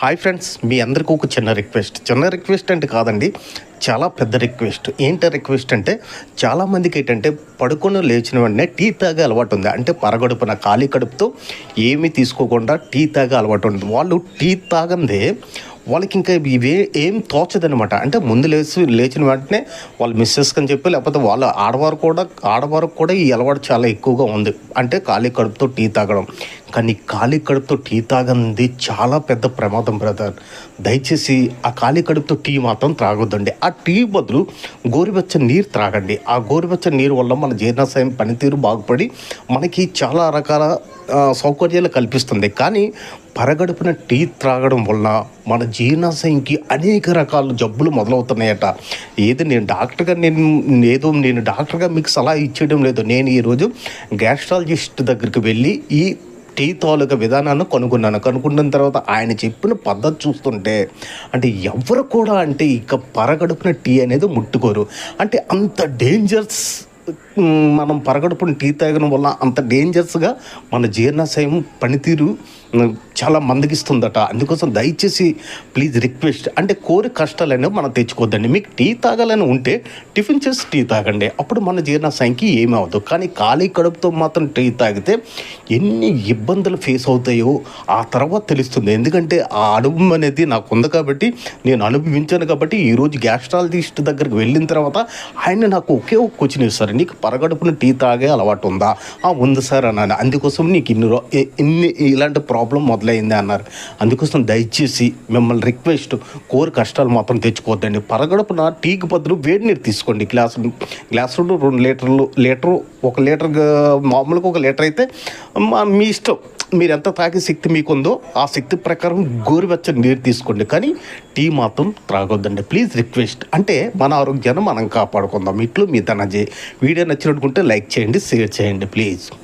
Hi friends మీ అందరికీ ఒక చిన్న రిక్వెస్ట్ చిన్న రిక్వెస్ట్ అంటే కాదండి చాలా పెద్ద రిక్వెస్ట్ ఏంటి రిక్వెస్ట్ అంటే చాలామందికి ఏంటంటే పడుకొని లేచిన వెంటనే టీ తాగే అలవాటు ఉంది. అంటే పరగడుపున ఖాళీ కడుపుతో ఏమీ తీసుకోకుండా టీ తాగే అలవాటు ఉంది. వాళ్ళు టీ తాగందే వాళ్ళకి ఇంకా ఇవే ఏం తోచదనమాట అంటే ముందు లేచి లేచిన వెంటనే వాళ్ళు మిస్సెస్ అని చెప్పి లేకపోతే వాళ్ళ ఆడవారు కూడా ఆడవారికి కూడా ఈ అలవాటు చాలా ఎక్కువగా ఉంది. అంటే ఖాళీ కడుపుతో టీ తాగడం. కానీ ఖాళీ కడుపుతో టీ తాగంది చాలా పెద్ద ప్రమాదం బ్రదర్ దయచేసి ఆ ఖాళీ కడుపుతో టీ మాత్రం త్రాగొద్దండి. ఆ టీ బదులు గోరువెచ్చని నీరు త్రాగండి. ఆ గోరువెచ్చని నీరు వల్ల మన జీర్ణాశయం పనితీరు బాగుపడి మనకి చాలా రకాల సౌకర్యాలు కల్పిస్తుంది. కానీ పరగడుపున టీ త్రాగడం వలన మన జీర్ణాశయంకి అనేక రకాల జబ్బులు మొదలవుతున్నాయట. ఏది నేను డాక్టర్గా నేను ఏదో నేను డాక్టర్గా మీకు సలహా ఇచ్చేయడం లేదు. నేను ఈరోజు గ్యాస్ట్రాలజిస్ట్ దగ్గరికి వెళ్ళి ఈ టీ తాలూకా విధానాన్ని కనుగొన్నాను. కనుక్కున్న తర్వాత ఆయన చెప్పిన పద్ధతి చూస్తుంటే అంటే ఎవరు కూడా అంటే ఇక పరగడుపున టీ అనేది ముట్టుకోరు. అంటే అంత డేంజర్స్ మనం పరగడుపున టీ తాగడం వల్ల అంత డేంజర్స్గా మన జీర్ణాశయం పనితీరు చాలా మందగిస్తుందట. అందుకోసం దయచేసి ప్లీజ్ రిక్వెస్ట్. అంటే కోరి కష్టాలనేవి మనం తెచ్చుకోవద్దండి. మీకు టీ తాగాలని ఉంటే టిఫిన్ చేసి టీ తాగండి. అప్పుడు మన జీర్ణాశయంకి ఏమీ అవ్వదు. కానీ ఖాళీ కడుపుతో మాత్రం టీ తాగితే ఎన్ని ఇబ్బందులు ఫేస్ అవుతాయో ఆ తర్వాత తెలుస్తుంది. ఎందుకంటే ఆ అనుభవం అనేది నాకు ఉంది కాబట్టి నేను అనుభవించాను కాబట్టి ఈరోజు గ్యాస్ట్రాలజిస్ట్ దగ్గరికి వెళ్ళిన తర్వాత ఆయన నాకు ఒకే ఒక క్వశ్చన్ ఇస్తారు. నీకు పరగడుపున టీ తాగే అలవాటు ఉందా "ఆ, ఉంది సార్ అన్నాను. అందుకోసం నీకు ఇన్ని రో ఇన్ని ఇలాంటి ప్రాబ్లం మొదలైంది అన్నారు. అందుకోసం దయచేసి మిమ్మల్ని రిక్వెస్ట్ కోరి కష్టాలు మాత్రం తెచ్చుకోవద్దండి. పరగడుపున టీకి బదులు వేడి నీరు తీసుకోండి. గ్లాసు గ్లాసులు రెండు లీటర్లు లీటరు ఒక లీటర్ మామూలుగా ఒక లీటర్ అయితే మీ ఇష్టం. మీరు ఎంత తాగే శక్తి మీకుందో ఆ శక్తి ప్రకారం గోరువెచ్చని నీరు తీసుకోండి. కానీ టీ మాత్రం త్రాగొద్దండి. Please request. అంటే మన ఆరోగ్యాన్ని మనం కాపాడుకుందాం. ఇట్లు మీ ధనజయ్. వీడియో నచ్చినట్టుకుంటే లైక్ చేయండి షేర్ చేయండి ప్లీజ్.